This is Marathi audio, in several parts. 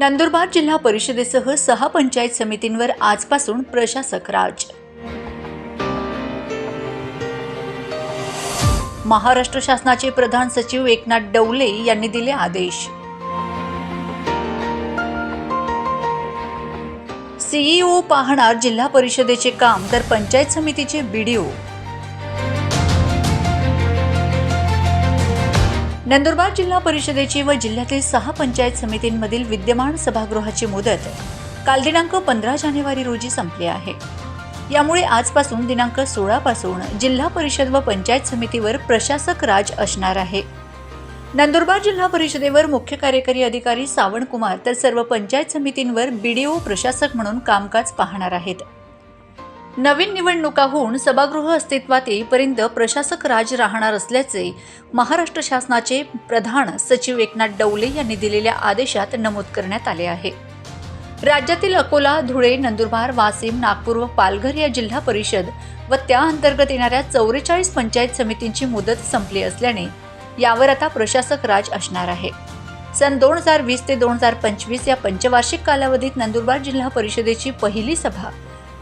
नंदुरबार जिल्हा परिषदेसह सहा पंचायत समितींवर आजपासून प्रशासक राज. महाराष्ट्र शासनाचे प्रधान सचिव एकनाथ डवले यांनी दिले आदेश. सीईओ पाहणार जिल्हा परिषदेचे काम तर पंचायत समितीचे बीडीओ. नंदुरबार जिल्हा परिषदेची व जिल्ह्यातील सहा पंचायत समितींमधील विद्यमान सभागृहाची मुदत काल दिनांक पंधरा जानेवारी रोजी संपली आहे. यामुळे आजपासून दिनांक सोळा पासून जिल्हा परिषद व पंचायत समितीवर प्रशासक राज असणार आहे. नंदुरबार जिल्हा परिषदेवर मुख्य कार्यकारी अधिकारी सावण कुमार तर सर्व पंचायत समितींवर बीडीओ प्रशासक म्हणून कामकाज पाहणार आहेत. नवीन निवडणुका होऊन सभागृह अस्तित्वात येईपर्यंत प्रशासक राज राहणार असल्याचे महाराष्ट्र शासनाचे प्रधान सचिव एकनाथ डवले यांनी दिलेल्या आदेशात नमूद करण्यात आले आहे. राज्यातील अकोला धुळे नंदुरबार वाशिम नागपूर व पालघर या जिल्हा परिषद व त्या अंतर्गत येणाऱ्या चौवेचाळीस पंचायत समितींची मुदत संपली असल्याने यावर आता प्रशासक राज असणार आहे. सन दोन हजार वीस ते दोन हजार पंचवीस या पंचवार्षिक कालावधीत नंदुरबार जिल्हा परिषदेची पहिली सभा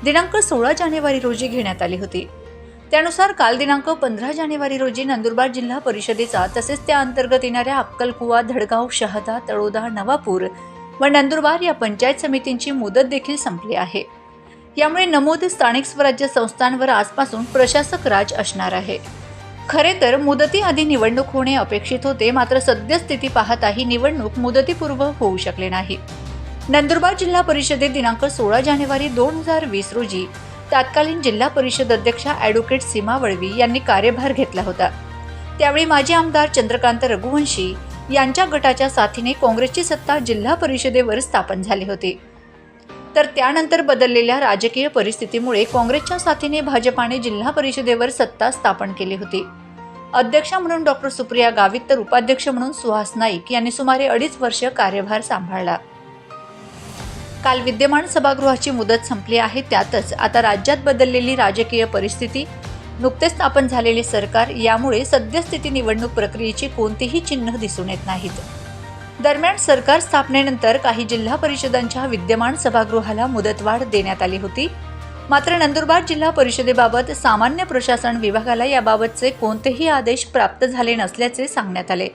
दिनांक सोळा जानेवारी रोजी घेण्यात आली होती. त्यानुसार काल दिनांक पंधरा जानेवारी रोजी नंदुरबार जिल्हा परिषदेचा तसेच त्या अंतर्गत येणाऱ्या अक्कलकुवा धडगाव शहादा तळोदा नवापूर व नंदुरबार या पंचायत समितींची मुदत देखील संपली आहे. यामुळे नमूद स्थानिक स्वराज्य संस्थांवर आजपासून प्रशासक राज असणार आहे. खरे तर मुदतीआधी निवडणूक होणे अपेक्षित होते मात्र सद्यस्थिती पाहता ही निवडणूक मुदतीपूर्व होऊ शकले नाही. नंदुरबार जिल्हा परिषदेत दिनांक सोळा जानेवारी दोन हजार वीस रोजी तत्कालीन जिल्हा परिषद अध्यक्षा ॲडव्होकेट सीमा वळवी यांनी कार्यभार घेतला होता. त्यावेळी माजी आमदार चंद्रकांत रघुवंशी यांच्या गटाच्या साथीने काँग्रेसची सत्ता जिल्हा परिषदेवर स्थापन झाली होती. तर त्यानंतर बदललेल्या राजकीय परिस्थितीमुळे काँग्रेसच्या साथीने भाजपाने जिल्हा परिषदेवर सत्ता स्थापन केली होती. अध्यक्षा म्हणून डॉक्टर सुप्रिया गावित तर उपाध्यक्ष म्हणून सुहास नाईक यांनी सुमारे अडीच वर्ष कार्यभार सांभाळला. काल विद्यमान सभागृहाची मुदत संपली आहे. त्यातच आता राज्यात बदललेली राजकीय परिस्थिती नुकतेच स्थापन झालेले सरकार यामुळे सद्यस्थिती निवडणूक प्रक्रियेची कोणतीही चिन्ह दिसून येत नाहीत. दरम्यान सरकार स्थापनेनंतर काही जिल्हा परिषदांच्या विद्यमान सभागृहाला मुदतवाढ देण्यात आली होती. मात्र नंदुरबार जिल्हा परिषदेबाबत सामान्य प्रशासन विभागाला याबाबतचे कोणतेही आदेश प्राप्त झाले नसल्याचे सांगण्यात आले.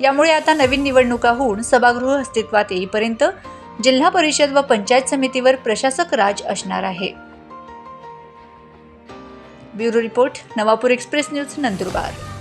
यामुळे आता नवीन निवडणुका होऊन सभागृह अस्तित्वात येईपर्यंत जिल्हा परिषद व पंचायत समितीवर प्रशासक राज असणार आहे. Bureau report Navapur express news Nandurbar.